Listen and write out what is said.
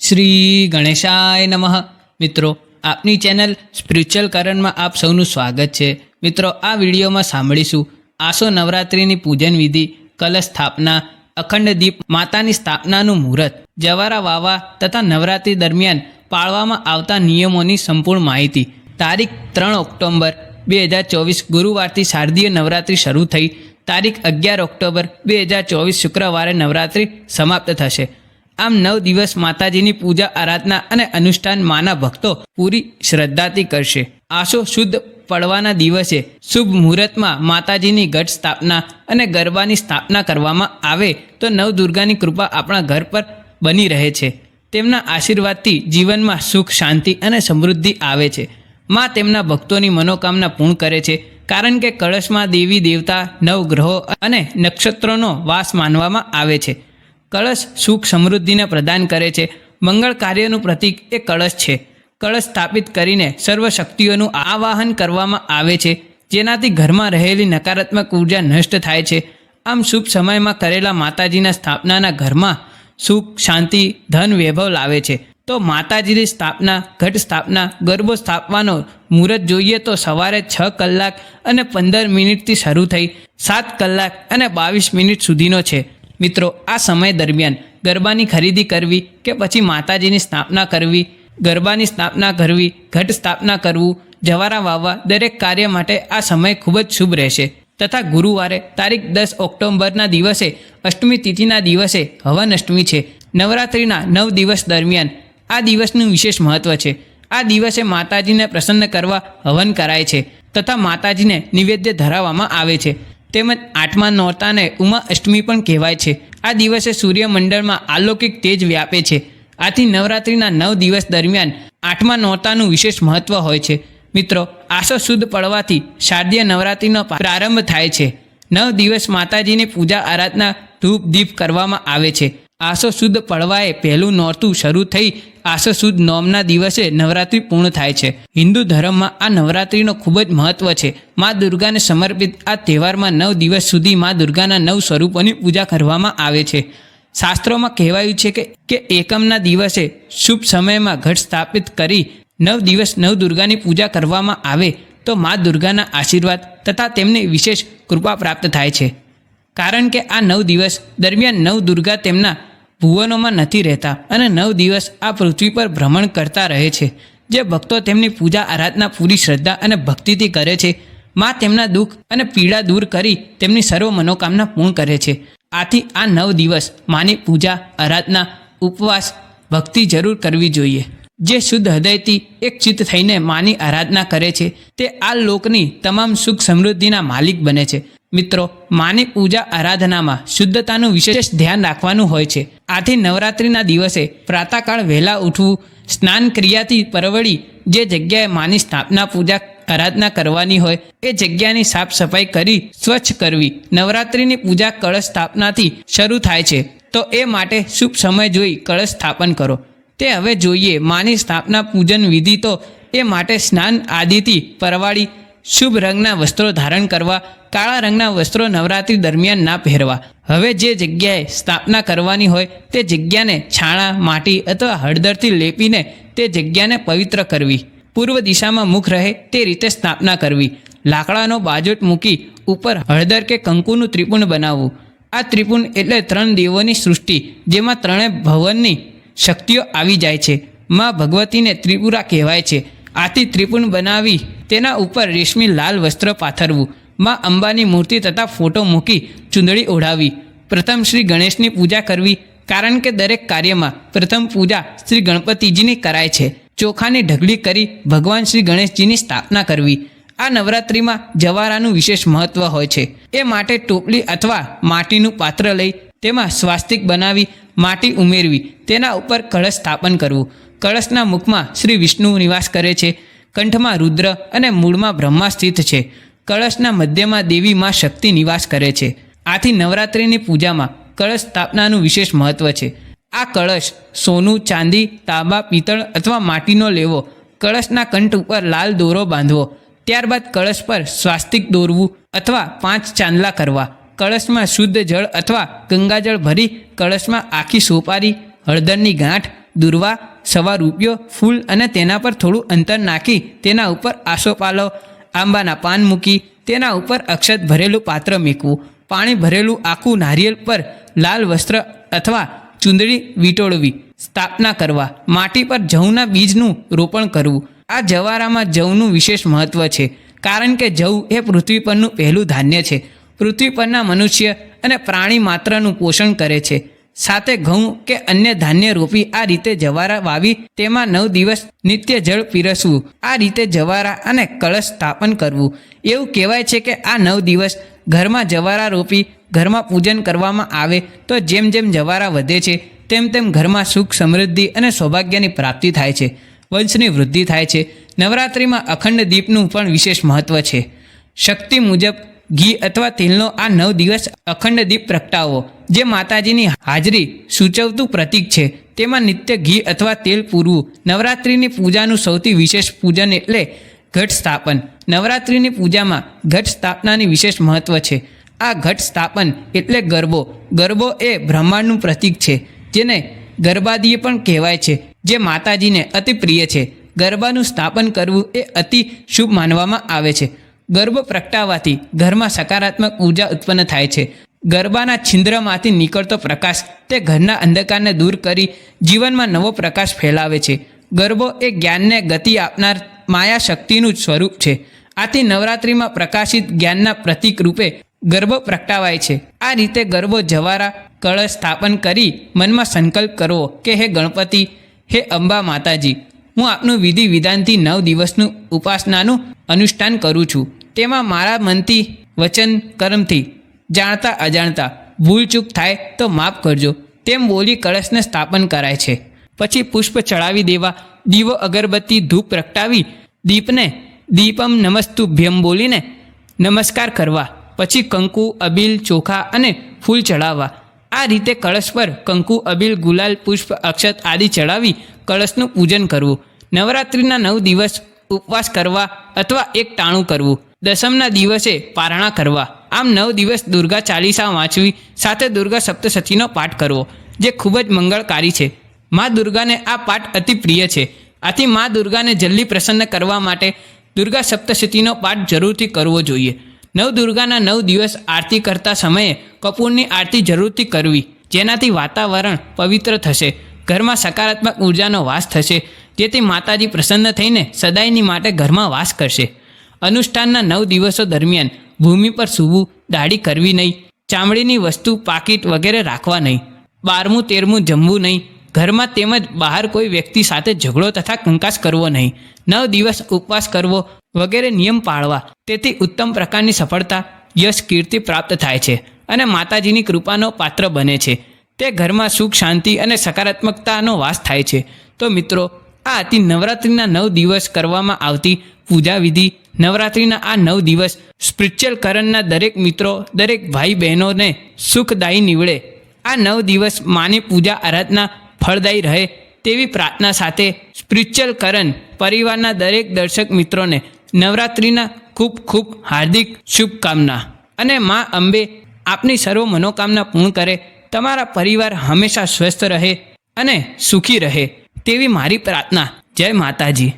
શ્રી ગણેશાય નમઃ. મિત્રો, આપની ચેનલ સ્પિરિચ્યુઅલ કરણમાં આપ સૌનું સ્વાગત છે. મિત્રો, આ વિડીયોમાં સાંભળીશું આસો નવરાત્રિની પૂજન વિધિ, કલશ સ્થાપના, અખંડ દીપ, માતાની સ્થાપનાનું મુહૂર્ત, જવારા વાવા તથા નવરાત્રિ દરમિયાન પાળવામાં આવતા નિયમોની સંપૂર્ણ માહિતી. તારીખ ત્રણ ઓક્ટોબર બે હજાર ચોવીસ ગુરુવારથી શારદીય નવરાત્રિ શરૂ થઈ. તારીખ અગિયાર ઓક્ટોબર બે હજાર ચોવીસ શુક્રવારે નવરાત્રિ સમાપ્ત થશે. આમ નવ દિવસ માતાજીની પૂજા, આરાધના અને અનુષ્ઠાન માના ભક્તો પૂરી શ્રદ્ધાથી કરશે. આસો શુદ્ધ પડવાના દિવસે શુભ મુહૂર્તમાં માતાજીની ઘટ સ્થાપના અને ગરબાની સ્થાપના કરવામાં આવે તો નવદુર્ગાની કૃપા આપણા ઘર પર બની રહે છે. તેમના આશીર્વાદથી જીવનમાં સુખ, શાંતિ અને સમૃદ્ધિ આવે છે. માં તેમના ભક્તોની મનોકામના પૂર્ણ કરે છે, કારણ કે કળશમાં દેવી દેવતા, નવગ્રહો અને નક્ષત્રોનો વાસ માનવામાં આવે છે. કળશ સુખ સમૃદ્ધિને પ્રદાન કરે છે. મંગળ કાર્યનું પ્રતીક એ કળશ છે. કળશ સ્થાપિત કરીને સર્વ શક્તિઓનું આવાહન કરવામાં આવે છે. જેનાથી ઘરમાં રહેલી નકારાત્મક ઊર્જા નષ્ટ થાય છે. આમ શુભ સમયમાં કરેલા માતાજીના સ્થાપનાના ઘરમાં સુખ, શાંતિ, ધન, વૈભવ લાવે છે. તો માતાજીની સ્થાપના, ઘટ સ્થાપના, ગરબો સ્થાપવાનો મુહૂર્ત જોઈએ તો સવારે છ કલાક અને પંદર મિનિટથી શરૂ થઈ સાત કલાક અને બાવીસ મિનિટ સુધીનો છે. મિત્રો, આ સમય દરમિયાન ગરબાની ખરીદી કરવી કે પછી માતાજીની સ્થાપના કરવી, ગરબાની સ્થાપના કરવી, ઘટ સ્થાપના કરવું, જવારા વાવવા દરેક કાર્ય માટે આ સમય ખૂબ જ શુભ રહેશે. તથા ગુરુવારે તારીખ દસ ઓક્ટોબરના દિવસે અષ્ટમી તિથિના દિવસે હવન અષ્ટમી છે. નવરાત્રિના નવ દિવસ દરમિયાન આ દિવસનું વિશેષ મહત્વ છે. આ દિવસે માતાજીને પ્રસન્ન કરવા હવન કરાય છે તથા માતાજીને નિવેદ્ય ધરાવવામાં આવે છે. તેમજ આઠમા નોરતાને ઉમા અષ્ટમી પણ કહેવાય છે. આ દિવસે સૂર્યમંડળમાં અલૌકિક તેજ વ્યાપે છે. આથી નવરાત્રિના નવ દિવસ દરમિયાન આઠમા નોરતાનું વિશેષ મહત્વ હોય છે. મિત્રો, આસો શુદ્ધ પડવાથી શારદીય નવરાત્રિનો પ્રારંભ થાય છે. નવ દિવસ માતાજીની પૂજા આરાધના ધૂપ દીપ કરવામાં આવે છે. આસો સુદ પડવાએ પહેલું નોરતું શરૂ થઈ આસો સુદ નોમના દિવસે નવરાત્રિ પૂર્ણ થાય છે. હિન્દુ ધર્મમાં આ નવરાત્રિનો ખૂબ જ મહત્વ છે. મા દુર્ગાને સમર્પિત આ તહેવારમાં નવ દિવસ સુધી મા દુર્ગાના નવ સ્વરૂપોની પૂજા કરવામાં આવે છે. શાસ્ત્રોમાં કહેવાયું છે કે કે એકમના દિવસે શુભ સમયમાં ઘટ સ્થાપિત કરી નવ દિવસ નવ દુર્ગાની પૂજા કરવામાં આવે તો મા દુર્ગાના આશીર્વાદ તથા તેમની વિશેષ કૃપા પ્રાપ્ત થાય છે. કારણ કે આ નવ દિવસ દરમિયાન નવ દુર્ગા તેમના ભુવનોમાં નથી રહેતા અને નવ દિવસ આ પૃથ્વી પર ભ્રમણ કરતા રહે છે. જે ભક્તો તેમની પૂજા આરાધના પૂરી શ્રદ્ધા અને ભક્તિથી કરે છે. માં તેમના દુઃખ અને પીડા દૂર કરી તેમની સર્વ મનોકામના પૂર્ણ કરે છે. આથી આ નવ દિવસ માની પૂજા, આરાધના, ઉપવાસ, ભક્તિ જરૂર કરવી જોઈએ. જે શુદ્ધ હૃદયથી એક ચિત્ત થઈને માની આરાધના કરે છે, તે આ લોકની તમામ સુખ સમૃદ્ધિના માલિક બને છે. મિત્રો, માની પૂજા આરાધનામાં શુદ્ધતાનું વિશેષ ધ્યાન રાખવાનું હોય છે. આથી નવરાત્રિના દિવસે પ્રાતઃકાળ વહેલા ઉઠવું, સ્નાન ક્રિયાથી પરવડી, જે જગ્યાએ માની સ્થાપના, પૂજા, આરાધના કરવાની હોય, એ જગ્યાની સાફ સફાઈ કરી સ્વચ્છ કરવી. નવરાત્રિની પૂજા કળશ સ્થાપનાથી શરૂ થાય છે. તો એ માટે શુભ સમય જોઈ કળશ સ્થાપન કરો. તે હવે જોઈએ, માની સ્થાપના, પૂજન વિધિ તો એ માટે સ્નાન આદિથી પરવાડી શુભ રંગના વસ્ત્રો ધારણ કરવા, કાળા રંગના વસ્ત્રો નવરાત્રિ દરમિયાન ના પહેરવા. હવે જે જગ્યાએ સ્થાપના કરવાની હોય, તે જગ્યાને છાણા, માટી અથવા હળદરથી લેપીને તે જગ્યાને પવિત્ર કરવી. પૂર્વ દિશામાં મુખ રહે તે રીતે સ્થાપના કરવી. લાકડાનો બાજોટ મૂકી ઉપર હળદર કે કંકુનું ત્રિપુણ બનાવવું. આ ત્રિપુણ એટલે ત્રણ દેવોની સૃષ્ટિ, જેમાં ત્રણેય ભવનની શક્તિઓ આવી જાય છે. માં ભગવતીને ત્રિપુરા કહેવાય છે. આથી ત્રિપુણ બનાવી તેના ઉપર રેશમી લાલ વસ્ત્ર પાથરવું. માં અંબાની મૂર્તિ તથા ફોટો મૂકી ચૂંદડી ઓઢાવી. પ્રથમ શ્રી ગણેશની પૂજા કરવી, કારણ કે દરેક કાર્યમાં પ્રથમ પૂજા શ્રી ગણપતિજીની કરાય છે. ચોખાની ઢગલી કરી ભગવાન શ્રી ગણેશજીની સ્થાપના કરવી. આ નવરાત્રિમાં જવારાનું વિશેષ મહત્વ હોય છે. એ માટે ટોપલી અથવા માટીનું પાત્ર લઈ તેમાં સ્વાસ્તિક બનાવી માટી ઉમેરવી, તેના ઉપર કળશ સ્થાપન કરવું. કળશના મુખમાં શ્રી વિષ્ણુ નિવાસ કરે છે. કંઠમાં રુદ્ર અને મૂળમાં બ્રહ્મા સ્થિત છે. કળશના મધ્યમાં દેવી માં શક્તિ નિવાસ કરે છે. આથી નવરાત્રિની પૂજામાં કળશ સ્થાપનાનું વિશેષ મહત્વ છે. આ કળશ સોનું, ચાંદી, તાંબા, પિત્તળ અથવા માટીનો લેવો, કળશના કંઠ ઉપર લાલ દોરો બાંધવો, ત્યારબાદ કળશ પર સ્વાસ્તિક દોરવું અથવા પાંચ ચાંદલા કરવા, કળશમાં શુદ્ધ જળ અથવા ગંગાજળ ભરી, કળશમાં આખી સોપારી, હળદરની ગાંઠ, દુર્વા સવા રૂપિયો, ફૂલ અને તેના પર થોડું અંતર નાખી તેના ઉપર આસોપાલો આંબાના પાન મૂકી તેના ઉપર અક્ષત ભરેલું પાત્ર મૂકવું, પાણી ભરેલું આખું નારિયેલ પર લાલ વસ્ત્ર અથવા ચૂંદડી વીંટોળવી, સ્થાપના કરવા, માટી પર જવના બીજનું રોપણ કરવું. આ જવારામાં જવનું વિશેષ મહત્વ છે, કારણ કે જવ એ પૃથ્વી પરનું પહેલું ધાન્ય છે. પૃથ્વી પરના મનુષ્ય અને પ્રાણી માત્રનું પોષણ કરે છે. સાથે ઘઉં કે અન્ય ધાન્ય રોપી આ રીતે જવારા વાવી તેમાં નવ દિવસ નિત્ય જળ પીરસવું. આ રીતે જવારા અને કળશ સ્થાપન કરવું. એવું કહેવાય છે કે આ નવ દિવસ ઘરમાં જવારા રોપી ઘરમાં પૂજન કરવામાં આવે તો જેમ જેમ જવારા વધે છે, તેમ તેમ ઘરમાં સુખ સમૃદ્ધિ અને સૌભાગ્યની પ્રાપ્તિ થાય છે. વંશની વૃદ્ધિ થાય છે. નવરાત્રિમાં અખંડ દીપનું પણ વિશેષ મહત્વ છે. શક્તિ મુજબ ઘી અથવા તેલનો આ નવ દિવસ અખંડ દીપ પ્રગટાવો, જે માતાજીની હાજરી સૂચવતું પ્રતીક છે. તેમાં નિત્ય ઘી અથવા તેલ પૂરવું, નવરાત્રિની પૂજાનું સૌથી વિશેષ પૂજન એટલે ઘટ સ્થાપન. નવરાત્રિની પૂજામાં ઘટ સ્થાપનાની વિશેષ મહત્વ છે. આ ઘટ સ્થાપન એટલે ગરબો. ગરબો એ બ્રહ્માંડનું પ્રતીક છે, જેને ગરબાદીય પણ કહેવાય છે, જે માતાજીને અતિ પ્રિય છે. ગરબાનું સ્થાપન કરવું એ અતિ શુભ માનવામાં આવે છે. ગર્ભ પ્રગટાવવાથી ઘરમાં સકારાત્મક ઊર્જા ઉત્પન્ન થાય છે. ગરબાના છિદ્રમાંથી નીકળતો પ્રકાશ તે ઘરના અંધકારને દૂર કરી જીવનમાં નવો પ્રકાશ ફેલાવે છે. ગરબો એ જ્ઞાનને ગતિ આપનાર માયા શક્તિનું જ સ્વરૂપ છે. આથી નવરાત્રિમાં પ્રકાશિત જ્ઞાનના પ્રતીક રૂપે ગર્ભ પ્રગટાવાય છે. આ રીતે ગરબો જવારા કળશ સ્થાપન કરી મનમાં સંકલ્પ કરવો કે હે ગણપતિ, હે અંબા માતાજી, હું આપનું વિધિ વિધાનથી નવ દિવસનું ઉપાસનાનું અનુષ્ઠાન કરું છું. તેમાં મારા મનથી વચન, કર્મથી જાણતા, અજાણતા ભૂલચૂક થાય તો માફ કરજો. તેમ બોલી કળશને સ્થાપન કરાય છે. પછી પુષ્પ ચડાવી દેવા, દીવો અગરબત્તી, ધૂપ પ્રગટાવી, દીપને દીપમ નમસ્તુભ્યમ બોલીને નમસ્કાર કરવા, પછી કંકુ, અબીલ, ચોખા અને ફૂલ ચડાવવા. આ રીતે કળશ પર કંકુ, અબીલ, ગુલાલ, પુષ્પ, અક્ષત આદિ ચડાવી કળશનું પૂજન કરવું. નવરાત્રિના નવ દિવસ ઉપવાસ કરવા અથવા એક ટાણું કરવું. દસમના દિવસે પારણા કરવા. આમ નવ દિવસ દુર્ગા ચાલીસા વાંચવી, સાથે દુર્ગા સપ્તસતીનો પાઠ કરવો, જે ખૂબ જ મંગળકારી છે. મા દુર્ગાને આ પાઠ અતિ પ્રિય છે. આથી મા દુર્ગાને જલ્દી પ્રસન્ન કરવા માટે દુર્ગા સપ્તશતીનો પાઠ જરૂરથી કરવો જોઈએ. નવ દુર્ગાના નવ દિવસ આરતી કરતા સમયે કપૂરની આરતી જરૂરથી કરવી, જેનાથી વાતાવરણ પવિત્ર થશે, ઘરમાં સકારાત્મક ઉર્જાનો વાસ થશે, જેથી માતાજી પ્રસન્ન થઈને સદાયની માટે ઘરમાં વાસ કરશે. અનુષ્ઠાનના નવ દિવસો દરમિયાન ભૂમિ પર સૂવું, દાઢી કરવી નહીં, ચામડીની વસ્તુ પાકીટ વગેરે રાખવા નહીં, બારમું, તેરમું જમવું નહીં, ઘરમાં તેમજ બહાર કોઈ વ્યક્તિ સાથે ઝઘડો તથા કંકાસ કરવો નહીં, નવ દિવસ ઉપવાસ કરવો વગેરે નિયમ પાળવા. તેથી ઉત્તમ પ્રકારની સફળતા, યશ, કીર્તિ પ્રાપ્ત થાય છે અને માતાજીની કૃપાનો પાત્ર બને છે. તે ઘરમાં સુખ, શાંતિ અને સકારાત્મકતાનો વાસ થાય છે. તો મિત્રો, આ હતી નવરાત્રિના નવ દિવસ કરવામાં આવતી પૂજા વિધિ નવરાત્રિના આ નવ દિવસ સ્પિરિચ્યુઅલ કરણના દરેક મિત્રો, દરેક ભાઈ બહેનોને સુખદાયી નીવડે. આ નવ દિવસ માની પૂજા આરાધના ફળદાયી રહે તેવી પ્રાર્થના સાથે સ્પિરિચ્યુઅલ કરણ પરિવારના દરેક દર્શક મિત્રોને નવરાત્રિના ખૂબ ખૂબ હાર્દિક શુભકામના. અને મા અંબે આપની સર્વ મનોકામના પૂર્ણ કરે. તમારા પરિવાર હંમેશા સ્વસ્થ રહે અને સુખી રહે તેવી મારી પ્રાર્થના. જય માતાજી.